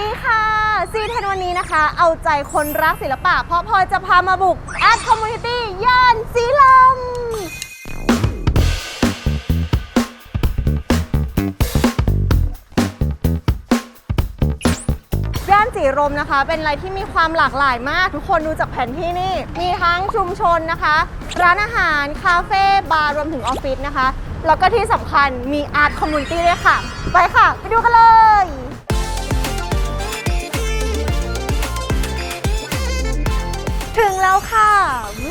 ดีค่ะซีเทนวันนี้นะคะ เอาใจคนรักศิลปะ เพราะพลอยจะพามาบุก Art Community ย่านสีลม ย่านสีลมนะคะ เป็นอะไรที่มีความหลากหลายมาก ทุกคนดูจากแผนที่นี่ มีทั้งชุมชนนะคะ ร้านอาหาร คาเฟ่ บาร์ รวมถึงออฟฟิศนะคะ แล้วก็ที่สำคัญมีอาร์ตคอมมูนิตี้ด้วยค่ะ ไปค่ะ ไปดูกันเลย แล้วค่ะ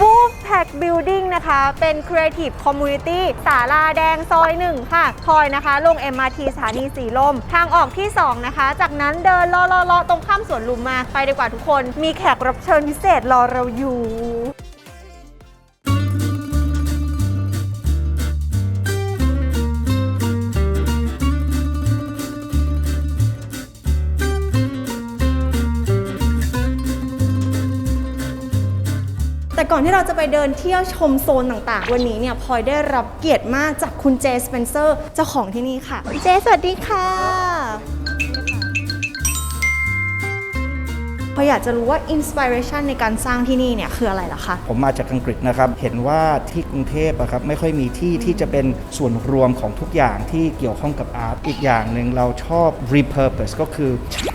w o o f Pack Building นะคะ เป็น Creative Community สาลาแดงซอยหนึ่งค่ะ คอยนะคะ ลง MRT สถานีสีลม ทางออกที่ 2 นะคะ จากนั้นเดินเลาะๆตรงข้ามสวนลุมมา ไปดีกว่าทุกคน มีแขกรับเชิญพิเศษรอเราอยู่ ก่อนที่เราจะไปเดินเที่ยวชมโซนต่างๆ วันนี้เนี่ยพลอยได้รับเกียรติมากจากคุณเจสเปนเซอร์เจ้าของที่นี่ค่ะ เจสวัสดีค่ะ พลอยอยากจะรู้ว่าอินสปิเรชันในการสร้างที่นี่เนี่ยคืออะไรล่ะคะ ผมมาจากอังกฤษนะครับ เห็นว่าที่กรุงเทพอะครับไม่ค่อยมีที่ที่จะเป็นส่วนรวมของทุกอย่างที่เกี่ยวข้องกับอาร์ต อีกอย่างหนึ่งเราชอบ repurpose ก็คือ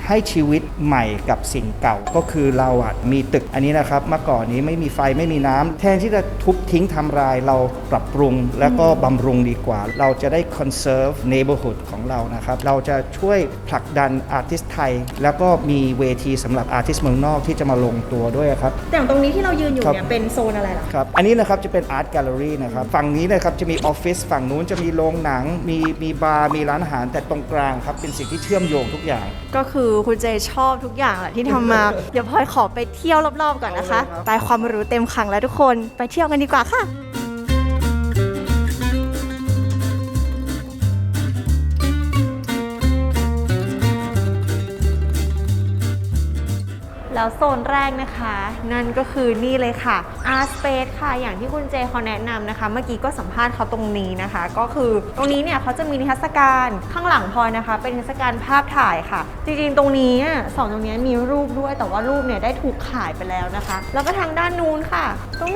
ให้ชีวิตใหม่กับสิ่งเก่า ก็คือเราอะมีตึกอันนี้นะครับเมื่อก่อนนี้ไม่มีไฟไม่มีน้ำแทนที่จะทุบทิ้งทำลายเราปรับปรุงแล้วก็บำรุงดีกว่า เราจะได้ conserve neighborhood ของเรานะครับ เราจะช่วยผลักดันอาร์ติสไทย แล้วก็มีเวทีสำหรับอาร์ติสเมืองนอกที่จะมาลงตัวด้วยครับแต่อย่างตรงนี้ที่เรายืนอยู่ครับเนี่ยเป็นโซนอะไรล่ะครับอันนี้นะครับจะเป็นอาร์ตแกลเลอรี่นะครับฝั่งนี้นะครับจะมีออฟฟิศฝั่งนู้นจะมีโรงหนัง มีมีบาร์มีร้านอาหารแต่ตรงกลางครับเป็นสิ่งที่เชื่อมโยงทุกอย่าง ก็คือคุณเจชอบทุกอย่างแหละที่ทำมา เดี๋ยวพลอยขอไปเที่ยวรอบๆก่อนนะคะเอาเลยครับไปความรู้เต็มขังแล้วทุกคนไปเที่ยวกันดีกว่าค่ะ แล้วโซนแรกนะคะ นั่นก็คือนี่เลยค่ะ Art Space ค่ะ อย่างที่คุณเจเขาแนะนำนะคะ เมื่อกี้ก็สัมภาษณ์เขาตรงนี้นะคะ ก็คือตรงนี้เนี่ยเขาจะมีนิทรรศการข้างหลังพอยนะคะ เป็นนิทรรศการภาพถ่ายค่ะ จริงๆ ตรงนี้สองตรงนี้มีรูปด้วย แต่ว่ารูปเนี่ยได้ถูกขายไปแล้วนะคะ แล้วก็ทางด้านนู้นค่ะตรง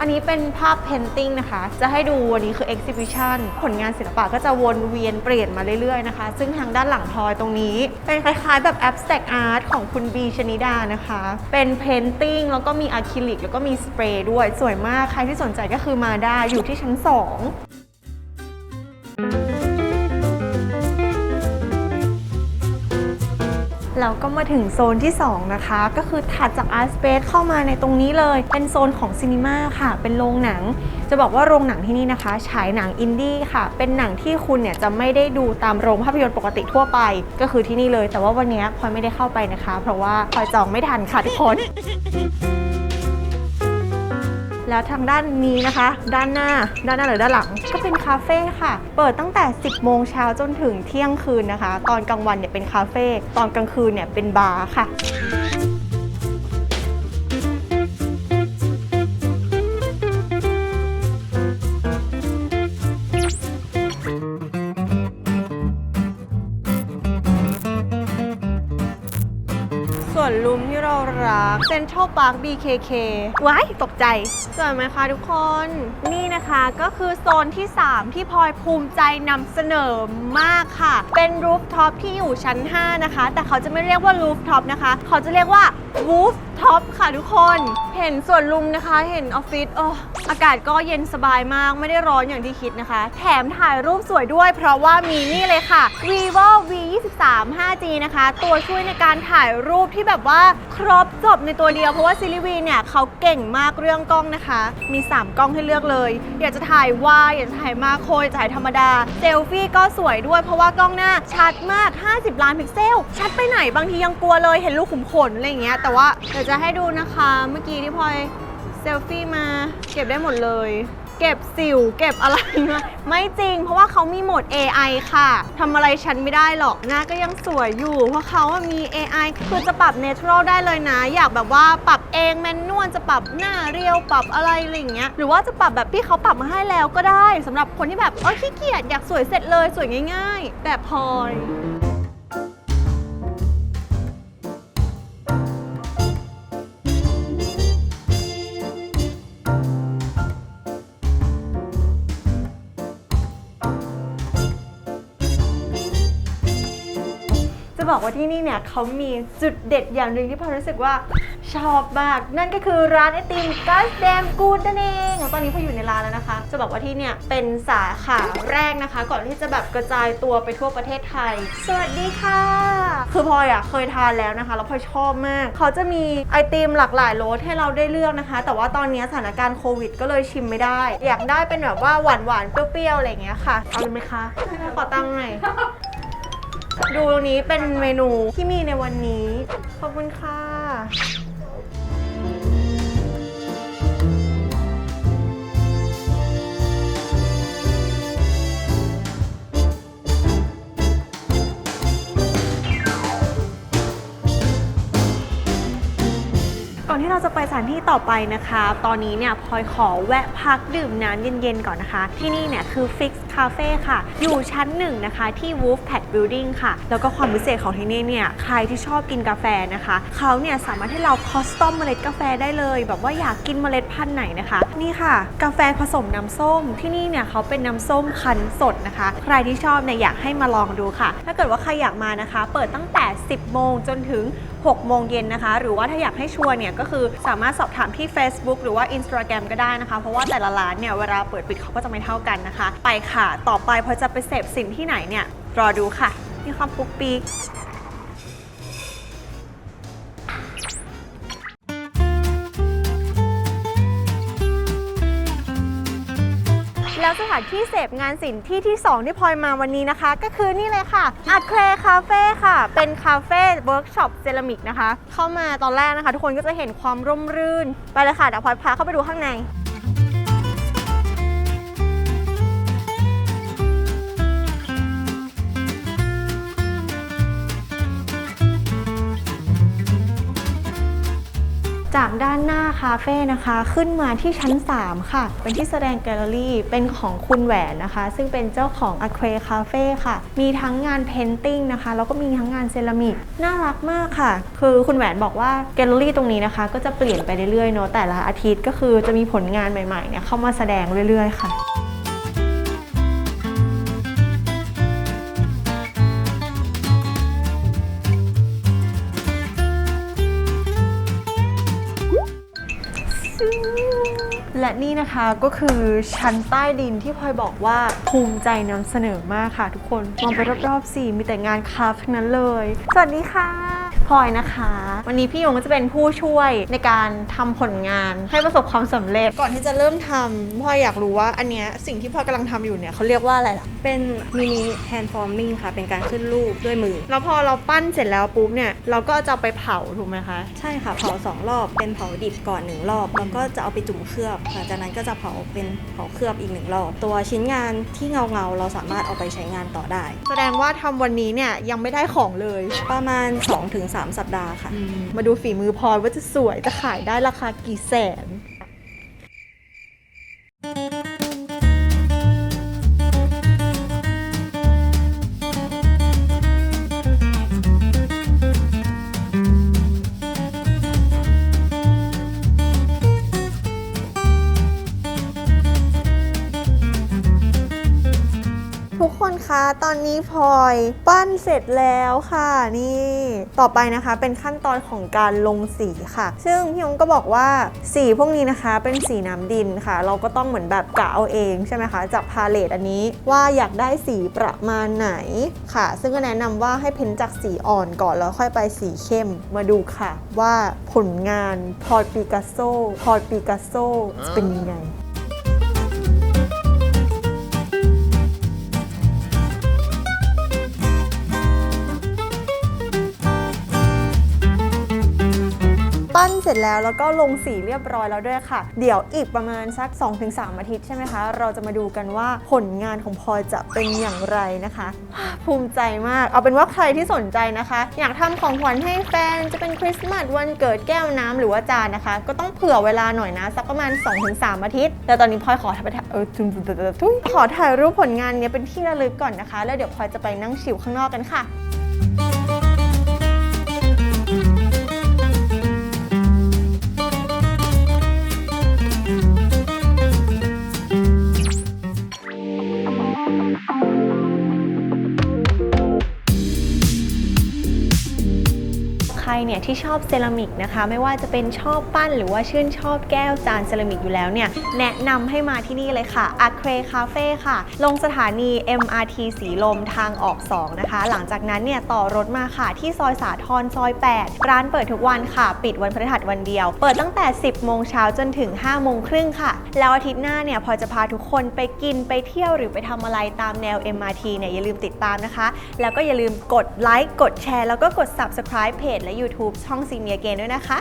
อันนี้เป็นภาพเพนติ้งนะคะ จะให้ดูวันนี้คือ exhibition ผลงานศิลปะก็จะวนเวียนเปลี่ยนมาเรื่อยๆนะคะ ซึ่งทางด้านหลังพลอยตรงนี้ เป็นคล้ายๆแบบ abstract art ของคุณบีชนิดานะคะ เป็นเพนติ้งแล้วก็มีอะคริลิกแล้วก็มีสเปรย์ด้วยสวยมาก ใครที่สนใจก็คือมาได้อยู่ที่ชั้น 2 เราก็มาถึงโซนที่ 2 นะคะ ก็คือถัดจาก Art Space เข้ามาในตรงนี้เลย เป็นโซนของซีนีมาค่ะ เป็นโรงหนัง จะบอกว่าโรงหนังที่นี่นะคะ ฉายหนังอินดี้ค่ะ เป็นหนังที่คุณเนี่ยจะไม่ได้ดูตามโรงภาพยนตร์ปกติทั่วไป ก็คือที่นี่เลย แต่ว่าวันนี้พลอยไม่ได้เข้าไปนะคะ เพราะว่าพลอยจองไม่ทันค่ะทุกคน แล้วทางด้านนี้นะคะ ด้านหน้า ด้านหน้าหรือด้านหลัง ก็เป็นคาเฟ่ค่ะ เปิดตั้งแต่ 10 โมงเช้าจนถึงเที่ยงคืนนะคะ ตอนกลางวันเนี่ยเป็นคาเฟ่ ตอนกลางคืนเนี่ยเป็นบาร์ค่ะ เรารัก Central Park BKK ว้ายตกใจสวยไหมคะทุกคน นี่นะคะก็คือโซนที่ 3 ที่พลอยภูมิใจนำเสนอมากค่ะ เป็นรูฟท็อปที่อยู่ชั้น 5 นะคะ แต่เขาจะไม่เรียกว่ารูฟท็อปนะคะ เขาจะเรียกว่าวูฟท็อปค่ะทุกคน เห็นส่วนลุมนะคะ เห็นออฟฟิศโอ้อากาศก็เย็นสบายมาก ไม่ได้ร้อนอย่างที่คิดนะคะ แถมถ่ายรูปสวยด้วย เพราะว่ามีนี่เลยค่ะ vivo v 2 3 5g นะคะ ตัวช่วยในการถ่ายรูปที่แบบว่าครบจบในตัวเดียว เพราะว่าซีรีส์วีเนี่ยเขาเก่งมากเรื่องกล้องนะคะ มี 3 กล้องให้เลือกเลย อยากจะถ่ายวายอยากจะถ่ายมาโครอยากจะถ่ายธรรมดา เซลฟี่ก็สวยด้วย เพราะว่ากล้องหน้าชัดมาก 50 ล้านพิกเซล ชัดไปไหนบางทียังกลัวเลย เห็นลูกขุมขนอะไรอย่างเงี้ย แต่ว่าดี๋ยวจะให้ดูนะคะ เมื่อกี้ที่พลอยเซลฟี่มา เก็บได้หมดเลย เก็บสิว เก็บอะไรมาไม่จริง เพราะว่าเขามีโหมด AI ค่ะทำอะไรฉันไม่ได้หรอกหน้าก็ยังสวยอยู่ เพราะเขามี AI คือจะปรับ Natural ได้เลยนะ อยากแบบว่าปรับเองแมนนวลจะปรับหน้าเรียวปรับอะไรอะไรอย่างเงี้ยหรือว่าจะปรับแบบที่เขาปรับมาให้แล้วก็ได้สำหรับคนที่แบบเออขี้เกียจอยากสวยเสร็จเลยสวยง่าย ๆ แบบพลอย จะบอกว่าที่นี่เนี่ยเขามีจุดเด็ดอย่างหนึ่งที่พลอยรู้สึกว่าชอบมาก นั่นก็คือร้านไอติมกัสแดมกูดนั่นเองตอนนี้พออยู่ในร้านแล้วนะคะ จะบอกว่าที่เนี่ยเป็นสาขาแรกนะคะ ก่อนที่จะแบบกระจายตัวไปทั่วประเทศไทย สวัสดีค่ะ คือพลอยอะเคยทานแล้วนะคะ แล้วพลอยชอบมาก เขาจะมีไอติมหลากหลายรสให้เราได้เลือกนะคะ แต่ว่าตอนนี้สถานการณ์โควิด ก็เลยชิมไม่ได้ อยากได้เป็นแบบว่าหวานหวานๆเปรี้ยวๆอะไรอย่างเงี้ยค่ะเอาเลยไหมคะขอตังค์หน่อย ดูตรงนี้เป็นเมนูที่มีในวันนี้ ขอบคุณค่ะ ก่อนที่เราจะไปสถานที่ต่อไปนะคะ ตอนนี้เนี่ยพลอยขอแวะพักดื่มน้ำเย็นๆก่อนนะคะ ที่นี่เนี่ยคือ Fix Cafe ค่ะ อยู่ชั้นหนึ่งนะคะที่ Wolf Pad Building ค่ะ แล้วก็ความพิเศษของที่นี่เนี่ย ใครที่ชอบกินกาแฟนะคะ เขาเนี่ยสามารถให้เราคอสตอมเมล็ดกาแฟได้เลย แบบว่าอยากกินเมล็ดพันธุ์ไหนนะคะ นี่ค่ะ กาแฟผสมน้ำส้ม ที่นี่เนี่ยเขาเป็นน้ำส้มคั้นสดนะคะ ใครที่ชอบเนี่ยอยากให้มาลองดูค่ะ ถ้าเกิดว่าใครอยากมานะคะ เปิดตั้งแต่ 10 โมงจนถึง 6 โมงเย็นนะคะ หรือว่าถ้าอยากให้ชัวร์เนี่ยก็คือสามารถสอบถามที่ Facebook หรือว่า Instagram ก็ได้นะคะ เพราะว่าแต่ละร้านเนี่ยเวลาเปิดปิดเขาก็จะไม่เท่ากันนะคะ ไปค่ะต่อไปพอจะไปเสพสิ่งที่ไหนเนี่ย รอดูค่ะ มีความปุ๊กปีกแล้วสถานที่เสพงานศิลป์ที่ที่ 2 ที่พลอยมาวันนี้นะคะ ก็คือนี่เลยค่ะอาเคลคาเฟ่ค่ะ เป็นคาเฟ่เวิร์กช็อปเซรามิกนะคะ เข้ามาตอนแรกนะคะ ทุกคนก็จะเห็นความร่มรื่น ไปเลยค่ะเดี๋ยวพลอยพาเข้าไปดูข้างใน จากด้านหน้าคาเฟ่นะคะ ขึ้นมาที่ชั้น 3 ค่ะ เป็นที่แสดงแกลเลอรี่ เป็นของคุณแหวนนะคะ ซึ่งเป็นเจ้าของ a q u a Cafe ค่ะ มีทั้งงานเพนติ้งนะคะ แล้วก็มีทั้งงานเซรามิก น่ารักมากค่ะ คือคุณแหวนบอกว่าแกลเลอรี่ตรงนี้นะคะ ก็จะเปลี่ยนไปเรื่อยๆเนาะแต่ละอาทิตย์ก็คือจะมีผลงานใหม่ๆเนี่ยเข้ามาแสดงเรื่อยๆ ค่ะ และนี่นะคะก็คือชั้นใต้ดินที่พลอยบอกว่าภูมิใจนำเสนอมากค่ะทุกคน มองไปรอบๆสิมีแต่งานคราฟต์ทั้งนั้นเลย สวัสดีค่ะ พลอยนะคะ วันนี้พี่ยงก็จะเป็นผู้ช่วยในการทำผลงานให้ประสบความสำเร็จ ก่อนที่จะเริ่มทำพลอยอยากรู้ว่าอันเนี้ยสิ่งที่พลอยกำลังทำอยู่เนี่ยเขาเรียกว่าอะไรล่ะ เป็นมินิแฮนด์ฟอร์มิงค่ะ เป็นการขึ้นรูปด้วยมือ แล้วพอเราปั้นเสร็จแล้วปุ๊บเนี่ยเราก็จะเอาไปเผาถูกไหมคะ ใช่ค่ะเผาสองรอบเป็นเผาดิบก่อนหนึ่งรอบแล้วก็จะเอาไปจุ่มเคลือบหลังจากนั้นก็จะเผาเป็นเผาเคลือบอีกหนึ่งรอบ ตัวชิ้นงานที่เงาเงาๆเราสามารถเอาไปใช้งานต่อได้ แสดงว่าทำวันนี้เนี่ยยังไม่ได้ของเลยประมาณ2-3สัปดาห์ค่ะ มาดูฝีมือพลอยว่าจะสวยจะขายได้ราคากี่แสนทุก อนนี้พลอยปั้นเสร็จแล้วค่ะนี่ ต่อไปนะคะเป็นขั้นตอนของการลงสีค่ะ ซึ่งพี่ยงก็บอกว่าสีพวกนี้นะคะเป็นสีน้ำดินค่ะ เราก็ต้องเหมือนแบบกะเอาเองใช่ไหมคะจากพาเลตอันนี้ว่าอยากได้สีประมาณไหนค่ะ ซึ่งก็แนะนำว่าให้เพ้นจากสีอ่อนก่อนแล้วค่อยไปสีเข้มมาดูค่ะ ว่าผลงานพลอยปิกัสโซพลอยปิกัสโซจะเป็นยังไง ปั้นเสร็จแล้วแล้วก็ลงสีเรียบร้อยแล้วด้วยค่ะ เดี๋ยวอีกประมาณสัก 2-3 อาทิตย์ใช่ไหมคะ เราจะมาดูกันว่าผลงานของพลอยจะเป็นอย่างไรนะคะ ภูมิใจมาก เอาเป็นว่าใครที่สนใจนะคะ อยากทำของขวัญให้แฟนจะเป็นคริสต์มาสวันเกิดแก้วน้ำหรือว่าจานนะคะ ก็ต้องเผื่อเวลาหน่อยนะสักประมาณ 2-3 อาทิตย์แต่ตอนนี้พลอยขอถ่ายเออทุยทุยขอถ่ายรูปผลงานเนี้ยเป็นที่ระลึกก่อนนะคะ แล้วเดี๋ยวพลอยจะไปนั่งชิวข้างนอกกันค่ะ ที่ชอบเซรามิกนะคะ ไม่ว่าจะเป็นชอบปั้นหรือว่าชื่นชอบแก้วจานเซรามิกอยู่แล้วเนี่ย แนะนำให้มาที่นี่เลยค่ะ a c r e Cafe ค่ะ ลงสถานี MRT สีลมทางออก 2 นะคะ หลังจากนั้นเนี่ยต่อรถมาค่ะ ที่ซอยสาทรซอย 8 ร้านเปิดทุกวันค่ะ ปิดวันพฤหัสวันเดียว เปิดตั้งแต่ 10 โมงเช้าจนถึง 5 โมงครึ่งค่ะ แล้วอาทิตย์หน้าเนี่ยพอจะพาทุกคนไปกินไปเที่ยวหรือไปทำอะไรตามแนว MRT เนี่ยอย่าลืมติดตามนะคะ แล้วก็อย่าลืมกดไลค์กดแชร์แล้วก็กด subscribe เพจและ YouTube ช่องซีเนียเกนด้วยนะคะ